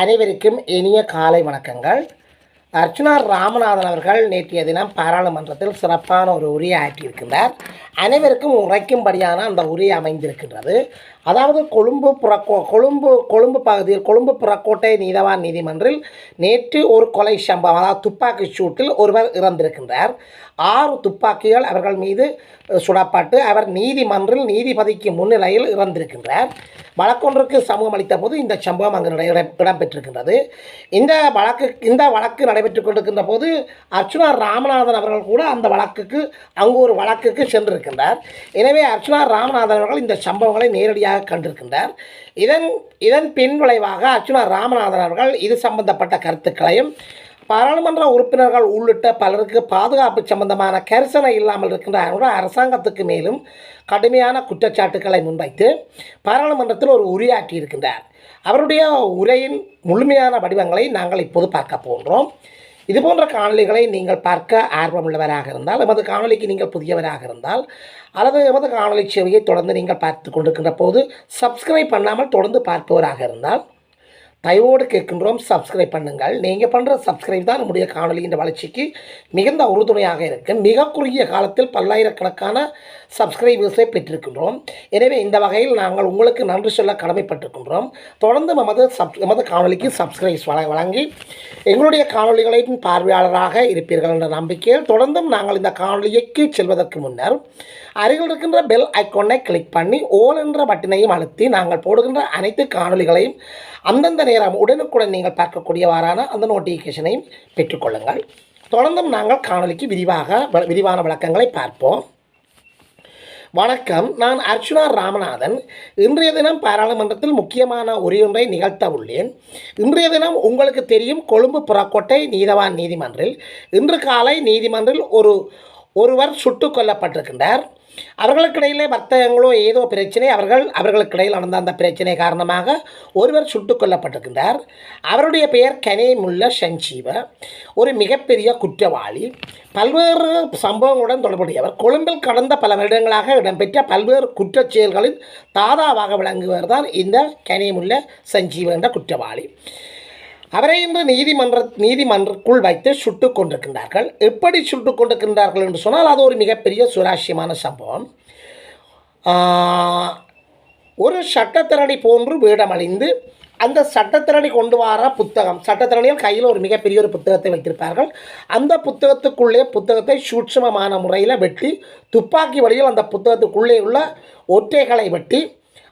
அனைவருக்கும் இனிய காலை வணக்கங்கள். அர்ச்சுனா ராமநாதன் அவர்கள் நேற்றைய தினம் பாராளுமன்றத்தில் சிறப்பான ஒரு உரையை ஆற்றியிருக்கின்றார். அனைவருக்கும் உரைக்கும்படியான அந்த உரை அமைந்திருக்கின்றது. அதாவது கொழும்பு புறக்கோ கொழும்பு கொழும்பு பகுதியில் கொழும்பு புறக்கோட்டை நீதவான் நீதிமன்றில் நேற்று ஒரு கொலை சம்பவம் அதாவது துப்பாக்கி சூட்டில் ஒருவர் இறந்திருக்கின்றார். ஆறு துப்பாக்கிகள் அவர்கள் மீது சுடப்பட்டு அவர் நீதிமன்றில் நீதிபதிக்கு முன்னிலையில் இறந்திருக்கின்றார். வழக்கொன்றுக்கு சமூகம் அளித்த போது இந்த சம்பவம் அங்கு இடம்பெற்றிருக்கின்றது. இந்த வழக்கு இந்த வழக்கு நடைபெற்று கொண்டிருக்கின்ற போது அர்ச்சுனா ராமநாதன் அவர்கள் கூட அந்த வழக்குக்கு அங்கு ஒரு வழக்குக்கு சென்றிருக்கின்றார். எனவே அர்ச்சுனா ராமநாதன் அவர்கள் இந்த சம்பவங்களை நேரடியாக கண்டிருக்கின்றார். இதன் இதன் பின் விளைவாக அர்ச்சுனா ராமநாதன் அவர்கள் இது சம்பந்தப்பட்ட கருத்துக்களையும் பாராளுமன்ற உறுப்பினர்கள் உள்ளிட்ட பலருக்கு பாதுகாப்பு சம்பந்தமான கரிசனை இல்லாமல் இருக்கின்ற அரசாங்கத்துக்கு மேலும் கடுமையான குற்றச்சாட்டுக்களை முன்வைத்து பாராளுமன்றத்தில் ஒரு உரையாற்றி இருக்கின்றார். அவருடைய உரையின் முழுமையான வடிவங்களை நாங்கள் இப்போது பார்க்க போன்றோம் இது போன்ற காணொளிகளை நீங்கள் பார்க்க ஆர்வமுள்ளவராக இருந்தால் எமது காணொளிக்கு நீங்கள் புதியவராக இருந்தால் அல்லது எமது காணொளி சேவையை தொடர்ந்து நீங்கள் பார்த்து கொண்டிருக்கின்ற போது சப்ஸ்கிரைப் பண்ணாமல் தொடர்ந்து பார்ப்பவராக இருந்தால் தயவோடு கேட்கின்றோம். சப்ஸ்கிரைப் பண்ணுங்கள். நீங்கள் பண்ணுற சப்ஸ்கிரைப் தான் நம்முடைய காணொலியின் வளர்ச்சிக்கு மிகுந்த உறுதுணையாக இருக்கும் மிக குறுகிய காலத்தில் பல்லாயிரக்கணக்கான சப்ஸ்கிரைபர்ஸை பெற்றிருக்கின்றோம். எனவே இந்த வகையில் நாங்கள் உங்களுக்கு நன்றி சொல்ல கடமைப்பட்டிருக்கின்றோம். தொடர்ந்து நமது சப் நமது காணொலிக்கு சப்ஸ்கிரைப்ஸ் வழ வழங்கி எங்களுடைய காணொலிகளின் பார்வையாளராக இருப்பீர்கள் என்ற நம்பிக்கையில் தொடர்ந்தும் நாங்கள் இந்த காணொலிக்கு செல்வதற்கு முன்னர் அருகில் இருக்கின்ற பெல் ஐக்கோனை கிளிக் பண்ணி ஓல் என்ற பட்டினையும் அழுத்தி நாங்கள் போடுகின்ற அனைத்து காணொளிகளையும் அந்தந்த நேரம் உடனுக்குடன் நீங்கள் பார்க்கக்கூடியவாறான அந்த நோட்டிஃபிகேஷனையும் பெற்றுக்கொள்ளுங்கள். தொடர்ந்தும் நாங்கள் காணொளிக்கு விரிவாக விரிவான விளக்கங்களை பார்ப்போம். வணக்கம் நான் அர்ச்சுனா ராமநாதன். இன்றைய தினம் பாராளுமன்றத்தில் முக்கியமான உரையொன்றை நிகழ்த்த உள்ளேன். இன்றைய தினம் உங்களுக்கு தெரியும் கொழும்பு புறக்கோட்டை நீதவான் நீதிமன்றில். இன்று காலை நீதிமன்றில் ஒரு ஒருவர் சுட்டுக் கொல்லப்பட்டிருக்கின்றார். அவர்களுக்கிடையிலே வர்த்தகங்களோ ஏதோ பிரச்சனை அவர்கள் அவர்களுக்கிடையில் நடந்த அந்த பிரச்சனை காரணமாக ஒருவர் சுட்டுக் கொல்லப்பட்டிருக்கின்றார். அவருடைய பெயர் கனேமுல்ல சஞ்சீவ ஒரு மிகப்பெரிய குற்றவாளி. பல்வேறு சம்பவங்களுடன் தொடர்புடையவர். கொழும்பில் கடந்த பல வருடங்களாக இடம்பெற்ற பல்வேறு குற்றச் செயல்களின் தாதாவாக விளங்குவர் தான் இந்த கனேமுல்ல சஞ்சீவ என்ற குற்றவாளி. அவரை இன்று நீதிமன்ற நீதிமன்றக்குள் வைத்து சுட்டுக் கொண்டிருக்கின்றார்கள். எப்படி சுட்டுக் கொண்டிருக்கின்றார்கள் என்று சொன்னால் அது ஒரு மிகப்பெரிய சுராசியமான சம்பவம். ஒரு சட்டத்திரணி போன்று வீடமடைந்து அந்த சட்டத்திறனை கொண்டு வர புத்தகம் சட்டத்திறனியில் கையில் ஒரு மிகப்பெரிய ஒரு புத்தகத்தை வைத்திருப்பார்கள். அந்த புத்தகத்துக்குள்ளே புத்தகத்தை சூட்சமமான முறையில் வெட்டி துப்பாக்கி வழியில் அந்த புத்தகத்துக்குள்ளே உள்ள ஒற்றைகளை வெட்டி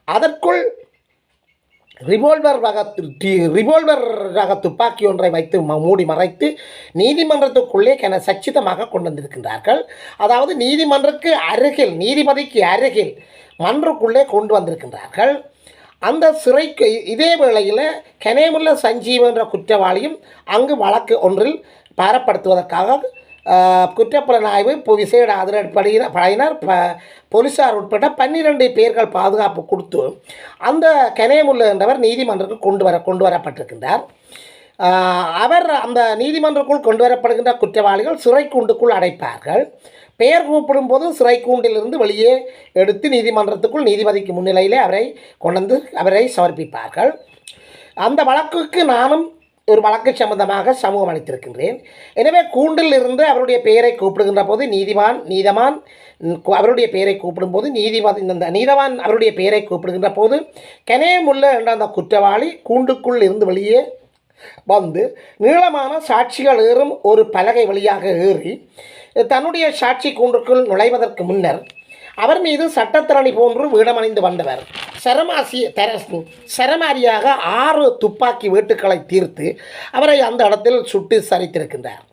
அதற்குள் ரிவால்வர் ரக ரிவால்வர் ரக துப்பாக்கி ஒன்றை வைத்து மூடி மறைத்து நீதிமன்றத்துக்குள்ளே கென சச்சிதமாக கொண்டு வந்திருக்கின்றார்கள். அதாவது நீதிமன்றக்கு அருகில் நீதிபதிக்கு அருகில் மன்றுக்குள்ளே கொண்டு வந்திருக்கின்றார்கள். அந்த சிறைக்கு இதே வேளையில் கனேமுல்ல சஞ்சீவ் என்ற குற்றவாளியும் அங்கு வழக்கு ஒன்றில் பாரப்படுத்துவதற்காக குற்றப்புலனாய்வு இப்போ விசேட அதிரடிப்படையினர் படையினர் ப போலீஸார் உட்பட பன்னிரண்டு பேர்கள் பாதுகாப்பு கொடுத்து அந்த கனேமுல்ல என்றவர் நீதிமன்றத்துக்கு கொண்டு வர கொண்டு வரப்பட்டிருக்கின்றார். அவர் அந்த நீதிமன்றக்குள் கொண்டு வரப்படுகின்ற குற்றவாளிகள் சிறை கூண்டுக்குள் அடைப்பார்கள். பெயர் கூப்பிடும் போது சிறை கூண்டிலிருந்து வெளியே எடுத்து நீதிமன்றத்துக்குள் நீதிபதிக்கு முன்னிலையிலே அவரை கொண்டு வந்து அவரை சமர்ப்பிப்பார்கள். அந்த வழக்குக்கு நானும் ஒரு வழக்கு சம்பந்தமாக சமூகம் அளித்திருக்கின்றேன். எனவே கூண்டில் இருந்து அவருடைய பெயரை கூப்பிடுகின்ற போது நீதிவான் நீதவான் அவருடைய பெயரை கூப்பிடும்போது நீதிவான் இந்த நீதவான் அவருடைய பெயரை கூப்பிடுகின்ற போது கனேமுல்ல என்ற அந்த குற்றவாளி கூண்டுக்குள் இருந்து வெளியே வந்து நீளமான சாட்சிகள் ஏறும் ஒரு பலகை வழியாக ஏறி தன்னுடைய சாட்சி கூண்டுக்குள் நுழைவதற்கு முன்னர் அவர் மீது சட்டத்திரணி போன்று வீடமணிந்து வந்தவர். சரமாசி தர சரமாரியாக ஆறு துப்பாக்கி வேட்டுக்களை தீர்த்து அவரை அந்த இடத்தில் சுட்டு சரித்திருக்கின்றார்.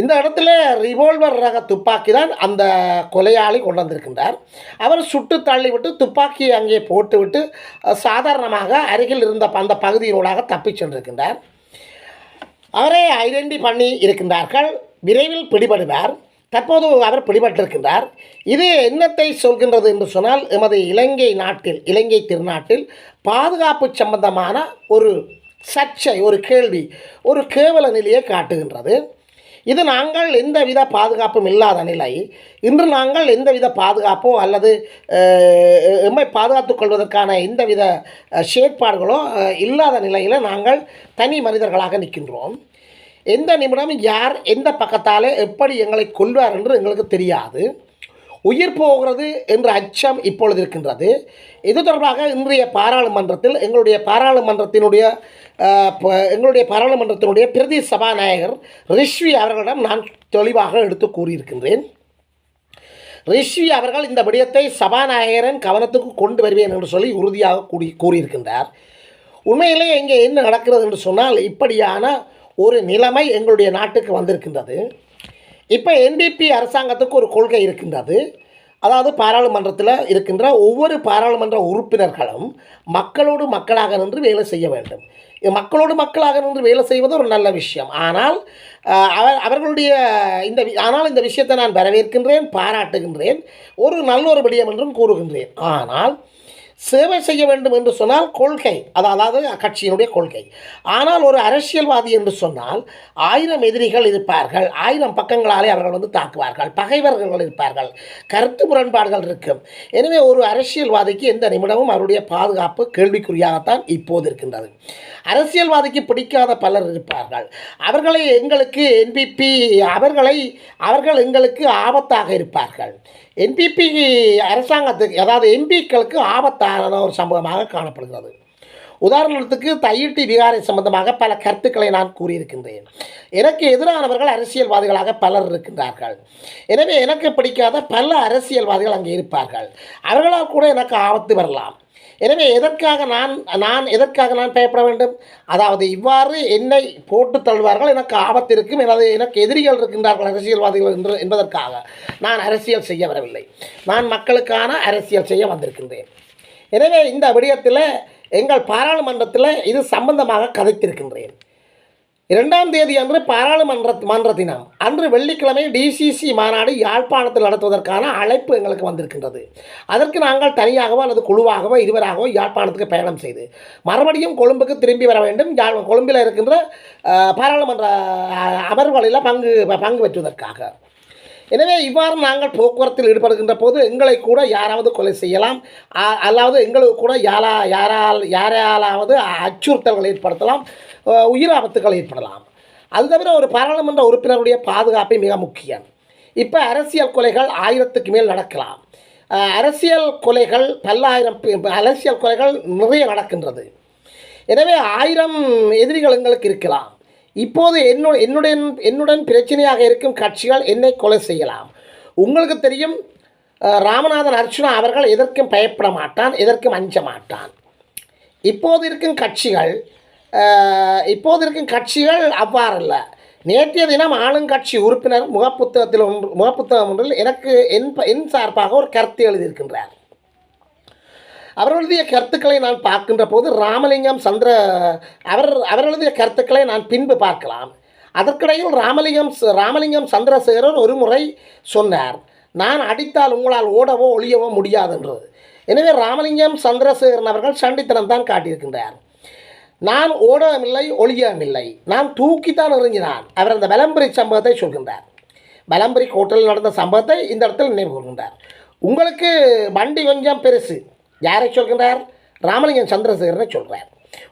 இந்த இடத்துல ரிவால்வர் ரக துப்பாக்கி தான் அந்த கொலையாளி கொண்டு வந்திருக்கின்றார் அவர் சுட்டு தள்ளிவிட்டு துப்பாக்கியை அங்கே போட்டுவிட்டு சாதாரணமாக அருகில் இருந்த அந்த பகுதியினூடாக தப்பிச் சென்றிருக்கின்றார். அவரை ஐடென்டி பண்ணி இருக்கின்றார்கள். விரைவில் பிடிபடுவார். தற்போது அவர் பிடிபட்டிருக்கின்றார். இது என்னத்தை சொல்கின்றது என்று சொன்னால் எமது இலங்கை நாட்டில் இலங்கை திருநாட்டில் பாதுகாப்பு சம்பந்தமான ஒரு சர்ச்சை ஒரு கேள்வி ஒரு கேவல நிலையை காட்டுகின்றது. இது நாங்கள் எந்தவித பாதுகாப்பும் இல்லாத நிலை. இன்று நாங்கள் எந்தவித பாதுகாப்போ அல்லது எம்மை பாதுகாத்துக் கொள்வதற்கான எந்தவித செயற்பாடுகளோ இல்லாத நிலையில் நாங்கள் தனி மனிதர்களாக நிற்கின்றோம். எந்த நிமிடம் யார் எந்த பக்கத்தாலே எப்படி எங்களை கொள்வார் என்று எங்களுக்கு தெரியாது. உயிர் போகிறது என்ற அச்சம் இப்பொழுது இருக்கின்றது. இது தொடர்பாக இன்றைய பாராளுமன்றத்தில் எங்களுடைய பாராளுமன்றத்தினுடைய எங்களுடைய பாராளுமன்றத்தினுடைய பிரதி சபாநாயகர் ரிஷ்வி அவர்களிடம் நான் தெளிவாக எடுத்து கூறியிருக்கின்றேன். ரிஷ்வி அவர்கள் இந்த விடயத்தை சபாநாயகரின் கவனத்துக்கு கொண்டு வருவேன் என்று சொல்லி உறுதியாக கூடி கூறியிருக்கின்றார். உண்மையிலே இங்கே என்ன நடக்கிறது என்று சொன்னால் இப்படியான ஒரு நிலைமை எங்களுடைய நாட்டுக்கு வந்திருக்கின்றது. இப்போ என்பிபி அரசாங்கத்துக்கு ஒரு கொள்கை இருக்கின்றது. அதாவது பாராளுமன்றத்தில் இருக்கின்ற ஒவ்வொரு பாராளுமன்ற உறுப்பினர்களும் மக்களோடு மக்களாக நின்று வேலை செய்ய வேண்டும். மக்களோடு மக்களாக நின்று வேலை செய்வது ஒரு நல்ல விஷயம். ஆனால் அவர் அவர்களுடைய இந்த ஆனால் இந்த விஷயத்தை நான் வரவேற்கின்றேன் பாராட்டுகின்றேன் ஒரு நல்ல ஒரு விடயம் என்றும் கூறுகின்றேன். ஆனால் சேவை செய்ய வேண்டும் என்று சொன்னால் கொள்கை. அது அதாவது கட்சியினுடைய கொள்கை. ஆனால் ஒரு அரசியல்வாதி என்று சொன்னால் ஆயிரம் எதிரிகள் இருப்பார்கள். ஆயிரம் பக்கங்களாலே அவர்கள் வந்து தாக்குவார்கள். பகைவர்கள் இருப்பார்கள். கருத்து முரண்பாடுகள் இருக்கும். எனவே ஒரு அரசியல்வாதிக்கு எந்த நிமிடமும் அவருடைய பாதுகாப்பு கேள்விக்குறியாகத்தான் இப்போது இருக்கின்றது. அரசியல்வாதிக்கு பிடிக்காத பலர் இருப்பார்கள். அவர்களை எங்களுக்கு என்பிபி அவர்களை அவர்கள் எங்களுக்கு ஆபத்தாக இருப்பார்கள். என்பிபி அரசாங்கத்துக்கு அதாவது எம்பிக்களுக்கு ஆபத்தான ஒரு சம்பவமாக காணப்படுகிறது. உதாரணத்துக்கு தையிட்டி விகாரை சம்பந்தமாக பல கருத்துக்களை நான் கூறியிருக்கின்றேன். எனக்கு எதிரானவர்கள் அரசியல்வாதிகளாக பலர் இருக்கின்றார்கள். எனவே எனக்கு பிடிக்காத பல அரசியல்வாதிகள் அங்கே இருப்பார்கள். அவர்களால் கூட எனக்கு ஆபத்து வரலாம். எனவே எதற்காக நான் நான் எதற்காக நான் பயப்பட வேண்டும்? அதாவது இவ்வாறு என்னை போட்டு தள்ளுவார்கள் எனக்கு ஆபத்து இருக்கும் எனது எனக்கு எதிரிகள் இருக்கின்றார்கள் அரசியல்வாதிகள் என்று என்பதற்காக நான் அரசியல் செய்ய வரவில்லை. நான் மக்களுக்கான அரசியல் செய்ய வந்திருக்கின்றேன். எனவே இந்த விடயத்தில் எங்கள் பாராளுமன்றத்தில் இது சம்பந்தமாக கதைத்திருக்கின்றேன். இரண்டாம் தேதி அன்று பாராளுமன்ற மன்ற தினம். அன்று வெள்ளிக்கிழமை டிசிசி மாநாடு யாழ்ப்பாணத்தில் நடத்துவதற்கான அழைப்பு எங்களுக்கு வந்திருக்கின்றது. அதற்கு நாங்கள் தனியாகவோ அல்லது குழுவாகவோ இருவராகவோ யாழ்ப்பாணத்துக்கு பயணம் செய்து மறுபடியும் கொழும்புக்கு திரும்பி வர வேண்டும். யாழ் கொழும்பில் இருக்கின்ற பாராளுமன்ற அமர்வுகளில் பங்கு பங்கு பெற்றுவதற்காக. எனவே இவ்வாறு நாங்கள் போக்குவரத்தில் ஈடுபடுகின்ற போது எங்களை கூட யாராவது கொலை செய்யலாம். அ- அல்லாவது எங்களுக்கு கூட யாரா யாரால் யாராலாவது அச்சுறுத்தல்கள் ஏற்படுத்தலாம். உயிர் ஆபத்துகள் ஏற்படலாம். அது தவிர ஒரு பாராளுமன்ற உறுப்பினருடைய பாதுகாப்பை மிக முக்கியம். இப்போ அரசியல் கொலைகள் ஆயிரத்துக்கு மேல் நடக்கலாம். அரசியல் கொலைகள் பல்லாயிரம் அரசியல் கொலைகள் நிறைய நடக்கின்றது. எனவே ஆயிரம் எதிரிகள் எங்களுக்கு இருக்கலாம். இப்போது என்னு என்னுடன் என்னுடன் பிரச்சனையாக இருக்கும் கட்சிகள் என்னை கொலை செய்யலாம். உங்களுக்கு தெரியும் ராமநாதன் அர்ச்சுனா அவர்கள் எதற்கும் பயப்பட மாட்டான் எதற்கும் அஞ்ச மாட்டான். இப்போது இருக்கும் கட்சிகள் இப்போது இருக்கும் கட்சிகள் அவ்வாறல்ல. நேற்றைய தினம் ஆளுங்கட்சி உறுப்பினர் முகப்புத்தகத்தில் ஒன்று முகப்புத்தகம் ஒன்றில் எனக்கு என் என் சார்பாக ஒரு கருத்து எழுதியிருக்கின்றார். அவர் எழுதிய கருத்துக்களை நான் பார்க்கின்ற போது ராமலிங்கம் சந்திர அவர் அவர் எழுதிய கருத்துக்களை நான் பின்பு பார்க்கலாம். அதற்கிடையில் ராமலிங்கம் ராமலிங்கம் சந்திரசேகரர் ஒரு முறை சொன்னார் நான் அடித்தால் உங்களால் ஓடவோ ஒளியவோ முடியாதென்றது எனவே ராமலிங்கம் சந்திரசேகரன் அவர்கள் சண்டித்தனம் தான் காட்டியிருக்கின்றார். நான் ஓடமில்லை ஒளியவில்லை நான் தூக்கித்தான் எறிஞ்சினான் அவர் அந்த பலம்பரி சம்பவத்தை சொல்கின்றார். பலம்பரி கோட்டையில் நடந்த சம்பவத்தை இந்த இடத்தில் நினைவு கூறுகின்றார் உங்களுக்கு வண்டி கொஞ்சம் பெருசு. யாரை சொல்கின்றார்? ராமலிங்கம் சந்திரசேகரனை சொல்கிறார்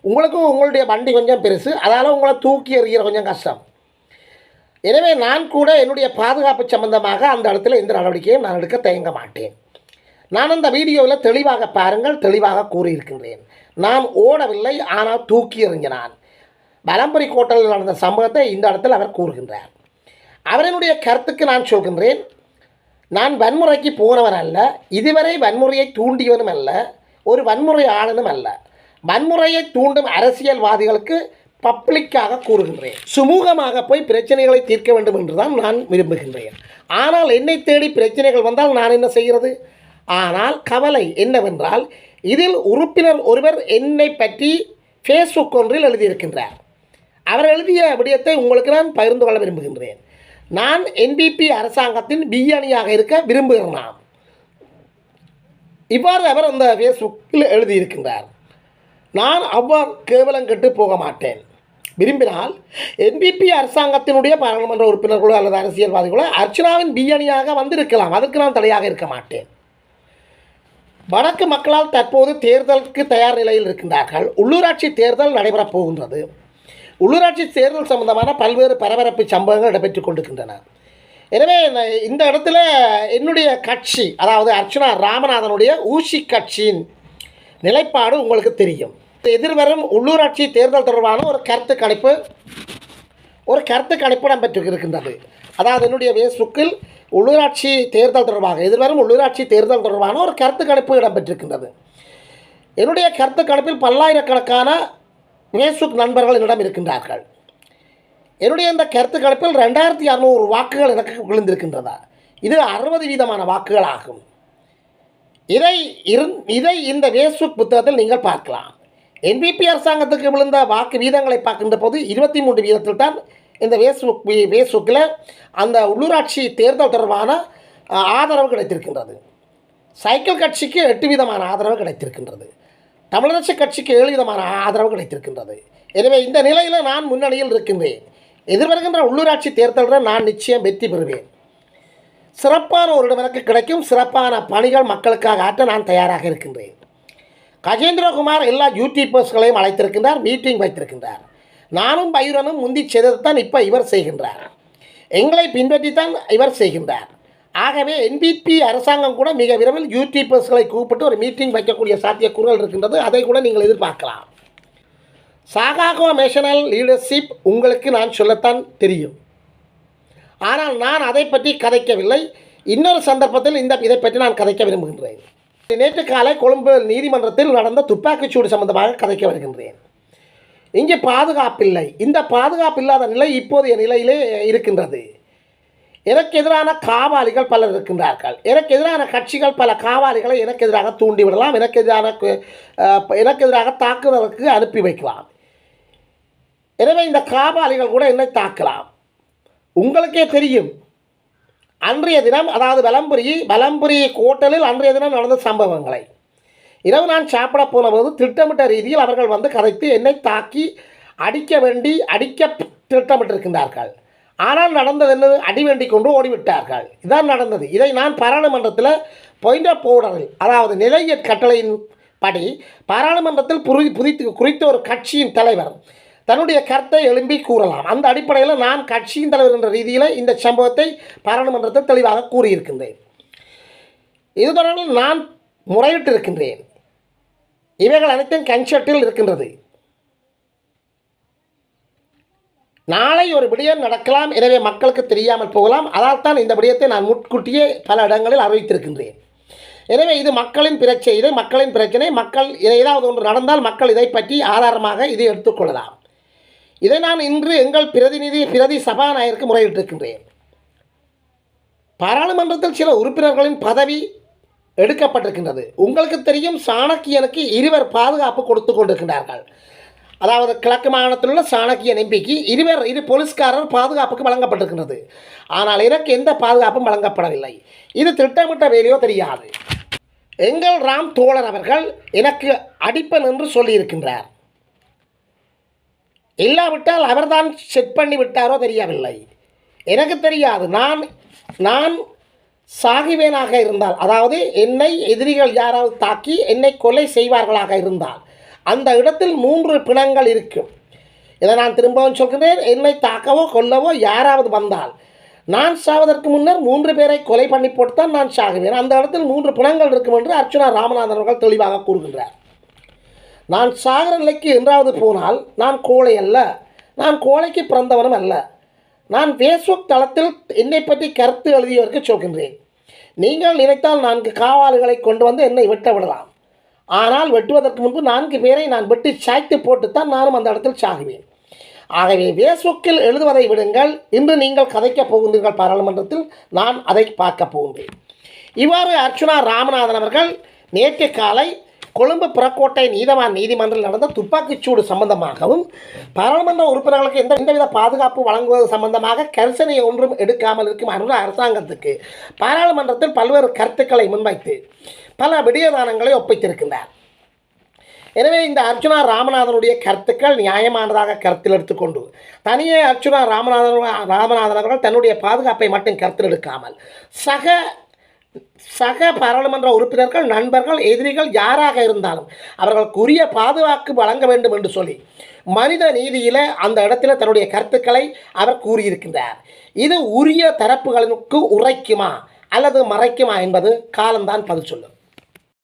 உங்களுக்கும் உங்களுடைய வண்டி கொஞ்சம் பெருசு அதால் உங்களை தூக்கி எறிகிற கொஞ்சம் கஷ்டம். எனவே நான் கூட என்னுடைய பாதுகாப்பு சம்பந்தமாக அந்த இடத்துல எந்த நடவடிக்கையும் நான் எடுக்க தயங்க மாட்டேன். நான் அந்த வீடியோவில் தெளிவாக பாருங்கள் தெளிவாக கூறியிருக்கின்றேன். நான் ஓடவில்லை ஆனால் தூக்கி எறிஞ்சினான். பலம்பரி கோட்டையில் நடந்த சம்பவத்தை இந்த இடத்தில் அவர் கூறுகின்றார். அவரனுடைய கருத்துக்கு நான் சொல்கின்றேன். நான் வன்முறைக்கு போனவன் அல்ல இதுவரை வன்முறையை தூண்டியவனும் அல்ல ஒரு வன்முறை ஆளனும் அல்ல. வன்முறையை தூண்டும் அரசியல்வாதிகளுக்கு பப்ளிக்காக கூறுகின்றேன். சுமூகமாக போய் பிரச்சனைகளை தீர்க்க வேண்டும் என்றுதான் நான் விரும்புகின்றேன். ஆனால் என்னை தேடி பிரச்சனைகள் வந்தால் நான் என்ன செய்கிறது? ஆனால் கவலை என்னவென்றால் இதில் உறுப்பினர் ஒருவர் என்னை பற்றி ஃபேஸ்புக் ஒன்றில் எழுதியிருக்கின்றார். அவர் எழுதிய விடயத்தை உங்களுக்கு நான் பகிர்ந்து கொள்ள விரும்புகின்றேன். நான் என்பிபி அரசாங்கத்தின் பி அணியாக இருக்க விரும்புகிறேன் இவ்வாறு அவர் அந்த ஃபேஸ்புக்கில் எழுதியிருக்கின்றார். நான் அவ்வாறு கேவலம் கெட்டு போக மாட்டேன். விரும்பினால் என்பிபி அரசாங்கத்தினுடைய பாராளுமன்ற உறுப்பினர்களோ அல்லது அரசியல்வாதிகளோ அர்ச்சனாவின் பியணியாக வந்திருக்கலாம். அதற்கு நான் தடையாக இருக்க மாட்டேன். வடக்கு மக்களால் தற்போது தேர்தலுக்கு தயார் நிலையில் இருக்கின்றார்கள். உள்ளூராட்சி தேர்தல் நடைபெறப் போகின்றது. உள்ளூராட்சி தேர்தல் சம்பந்தமான பல்வேறு பரபரப்பு சம்பவங்கள் இடம்பெற்றுக் கொண்டிருக்கின்றன. எனவே இந்த- இந்த இடத்துல என்னுடைய கட்சி அதாவது அர்ச்சனா ராமநாதனுடைய ஊசி கட்சியின் நிலைப்பாடு உங்களுக்கு தெரியும். எதிர்வரும் உள்ளூராட்சி தேர்தல் தொடர்பான ஒரு கருத்து கணிப்பு ஒரு கருத்து கணிப்பு இடம்பெற்று இருக்கின்றது அதாவது என்னுடைய ஃபேஸ்புக்கில் உள்ளூராட்சி தேர்தல் தொடர்பாக எதிர்வரும் உள்ளூராட்சி தேர்தல் தொடர்பான ஒரு கருத்து கணிப்பு இடம்பெற்றிருக்கின்றது. என்னுடைய கருத்து கணிப்பில் பல்லாயிரக்கணக்கான ஃபேஸ்புக் நண்பர்கள் என்னிடம் இருக்கின்றார்கள். என்னுடைய இந்த கருத்து கணிப்பில் ரெண்டாயிரத்தி அறநூறு வாக்குகள் எனக்கு விழுந்திருக்கின்றதா இது அறுபது வீதமான வாக்குகள் ஆகும். இதை இருந் இதை இந்த ஃபேஸ்புக் புத்தகத்தில் நீங்கள் பார்க்கலாம். என்பிபி அரசாங்கத்துக்கு விழுந்த வாக்கு வீதங்களை பார்க்கின்ற போது இருபத்தி மூன்று வீதத்தில் தான் இந்த ஃபேஸ்புக் ஃபேஸ்புக்கில் அந்த உள்ளூராட்சி தேர்தல் தொடர்பான ஆதரவு கிடைத்திருக்கின்றது. சைக்கிள் கட்சிக்கு எட்டு விதமான ஆதரவு கிடைத்திருக்கின்றது. தமிழரசு கட்சிக்கு ஏழு விதமான ஆதரவு கிடைத்திருக்கின்றது. எனவே இந்த நிலையில் நான் முன்னணியில் இருக்கின்றேன். எதிர்வருகின்ற உள்ளூராட்சி தேர்தலில் நான் நிச்சயம் வெற்றி பெறுவேன். சிறப்பான ஒரு இடம் எனக்கு கிடைக்கும். சிறப்பான பணிகள் மக்களுக்காக ஆற்ற நான் தயாராக இருக்கின்றேன். கஜேந்திரகுமார் எல்லா யூடியூபர்ஸ்களையும் அழைத்திருக்கின்றார் மீட்டிங் வைத்திருக்கின்றார். நானும் பைரனும் முந்தி செய்ததைத்தான் இப்போ இவர் செய்கின்றார். எங்களை பின்பற்றித்தான் இவர் செய்கின்றார். ஆகவே என்பிபி அரசாங்கம் கூட மிக விரைவில் யூடியூபர்ஸ்களை கூப்பிட்டு ஒரு மீட்டிங் வைக்கக்கூடிய சாத்தியக்கூறுகள் இருக்கின்றது. அதை கூட நீங்கள் எதிர்பார்க்கலாம். சாகாகோ நேஷனல் லீடர்ஷிப் உங்களுக்கு நான் சொல்லத்தான் தெரியும். ஆனால் நான் அதை பற்றி கதைக்கவில்லை. இன்னொரு சந்தர்ப்பத்தில் இந்த இதை பற்றி நான் கதைக்க விரும்புகின்றேன். நேற்று காலை கொழும்பு நீதிமன்றத்தில் நடந்த துப்பாக்கிச்சூடு சம்பந்தமாக கதைக்க வருகின்றேன். இங்கே பாதுகாப்பில்லை. இந்த பாதுகாப்பு இல்லாத நிலை இப்போதைய நிலையிலே இருக்கின்றது. எனக்கு எதிரான காவாளிகள் பலர் இருக்கின்றார்கள். எனக்கு எதிரான கட்சிகள் பல காவாளிகளை எனக்கு எதிராக தூண்டிவிடலாம். எனக்கு எதிரான எனக்கு எதிராக தாக்குதலுக்கு அனுப்பி வைக்கலாம். எனவே இந்த காவாளிகள் கூட என்னை தாக்கலாம். உங்களுக்கே தெரியும். அன்றைய தினம் அதாவது வலம்புரி வலம்புரி கோட்டலில் அன்றைய தினம் நடந்த சம்பவங்களை. இரவு நான் சாப்பிட போனபோது திட்டமிட்ட ரீதியில் அவர்கள் வந்து கதைத்து என்னை தாக்கி அடிக்க வேண்டி அடிக்க திட்டமிட்டிருக்கின்றார்கள். ஆனால் நடந்தது என்னது? அடி வேண்டி கொண்டு ஓடிவிட்டார்கள். இதான் நடந்தது. இதை நான் பாராளுமன்றத்தில் பாயிண்ட் ஆஃப் ஆர்டரில் அதாவது நிலைய கட்டளையின் படி பாராளுமன்றத்தில் புரி புதித்து குறித்த ஒரு கட்சியின் தலைவர் தன்னுடைய கருத்தை எழும்பி கூறலாம். அந்த அடிப்படையில் நான் கட்சியின் தலைவர் என்ற ரீதியில் இந்த சம்பவத்தை பாராளுமன்றத்தில் தெளிவாக கூறியிருக்கின்றேன். இது தொடர்பில் நான் முறையிட்டு இருக்கின்றேன் இவைகள் அனைத்தும் கன்செப்டில் இருக்கின்றது. நாளை ஒரு விடயம் நடக்கலாம். எனவே மக்களுக்கு தெரியாமல் போகலாம். அதால் தான் இந்த விடயத்தை நான் முன்கூட்டியே பல இடங்களில் அறிவித்திருக்கின்றேன். எனவே இது மக்களின் பிரச்சனை. இது மக்களின் பிரச்சனை. மக்கள் இதை ஏதாவது ஒன்று நடந்தால் மக்கள் இதை பற்றி ஆதாரமாக இதை எடுத்துக்கொள்ளலாம் இதை நான் இன்று எங்கள் பிரதிநிதி பிரதி சபாநாயகருக்கு முறையிட்டிருக்கின்றேன். பாராளுமன்றத்தில் சில உறுப்பினர்களின் பதவி எடுக்கப்பட்டிருக்கின்றது. உங்களுக்கு தெரியும் சாணக்கியனுக்கு இருவர் பாதுகாப்பு கொடுத்து கொண்டிருக்கின்றார்கள். அதாவது கிழக்கு மாகாணத்தில் உள்ள சாணக்கியன் எம்பிக்கு இருவர் இரு போலீஸ்காரர் பாதுகாப்புக்கு வழங்கப்பட்டிருக்கின்றது. ஆனால் எனக்கு எந்த பாதுகாப்பும் வழங்கப்படவில்லை. இது திட்டமிட்ட வேலையோ தெரியாது. எங்கள் ராம் தோழர் அவர்கள் எனக்கு அடிப்பன் என்று சொல்லியிருக்கின்றார். இல்லாவிட்டால் அவர்தான் செட் பண்ணி விட்டாரோ தெரியவில்லை. எனக்கு தெரியாது. நான் நான் சாகிவேனாக இருந்தால் அதாவது என்னை எதிரிகள் யாராவது தாக்கி என்னை கொலை செய்வார்களாக இருந்தால் அந்த இடத்தில் மூன்று பிணங்கள் இருக்கும். இதை நான் திரும்பவும் சொல்கிறேன் என்னை தாக்கவோ கொல்லவோ யாராவது வந்தால் நான் சாவதற்கு முன்னர் மூன்று பேரை கொலை பண்ணி போட்டுத்தான் நான் சாகுவேன். அந்த இடத்தில் மூன்று பிணங்கள் இருக்கும் என்று அர்ச்சுனா ராமநாதன் அவர்கள் தெளிவாக கூறுகின்றார். நான் சாகர நிலைக்கு என்றாவது போனால் நான் கோழை அல்ல நான் கோழைக்கு பிறந்தவனும் அல்ல. நான் ஃபேஸ்புக் தளத்தில் என்னை பற்றி கருத்து எழுதியவருக்கு சொல்கின்றேன். நீங்கள் நினைத்தால் நான்கு காவால்களை கொண்டு வந்து என்னை வெட்ட விடலாம். ஆனால் வெட்டுவதற்கு முன்பு நான்கு பேரை நான் வெட்டி சாய்த்து போட்டுத்தான் நானும் அந்த இடத்தில் சாகுவேன். ஆகவே ஃபேஸ்புக்கில் எழுதுவதை விடுங்கள். இன்று நீங்கள் கதைக்கப் போகின்றீர்கள் பாராளுமன்றத்தில். நான் அதை பார்க்க போகின்றேன். இவ்வாறு அர்ச்சுனா ராமநாதன் அவர்கள் நேற்று காலை கொழும்பு புறக்கோட்டை நீதவான் நீதிமன்றில் நடந்த துப்பாக்கிச்சூடு சம்பந்தமாகவும் பாராளுமன்ற உறுப்பினர்களுக்கு எந்த எந்தவித பாதுகாப்பு வழங்குவது சம்பந்தமாக கரிசனை ஒன்றும் எடுக்காமல் இருக்கும் அன்று அரசாங்கத்துக்கு பாராளுமன்றத்தில் பல்வேறு கருத்துக்களை முன்வைத்து பல விடயதானங்களை ஒப்பித்திருக்கின்றார். எனவே இந்த அர்ச்சுனா ராமநாதனுடைய கருத்துக்கள் நியாயமானதாக கருத்தில் எடுத்துக்கொண்டு தனியே அர்ச்சுனா ராமநாதன் ராமநாதன் அவர்கள் தன்னுடைய பாதுகாப்பை மட்டும் கருத்தில் எடுக்காமல் சக சக பாராளுமன்ற உறுப்பினர்கள் நண்பர்கள் எதிரிகள் யாராக இருந்தாலும் அவர்களுக்கு உரிய பாதுகாப்பு வழங்க வேண்டும் என்று சொல்லி மனித நீதியில் அந்த இடத்துல தன்னுடைய கருத்துக்களை அவர் கூறியிருக்கின்றார். இது உரிய தரப்புகளுக்கு உரைக்குமா அல்லது மறைக்குமா என்பது காலம்தான் பதில் சொல்லும்.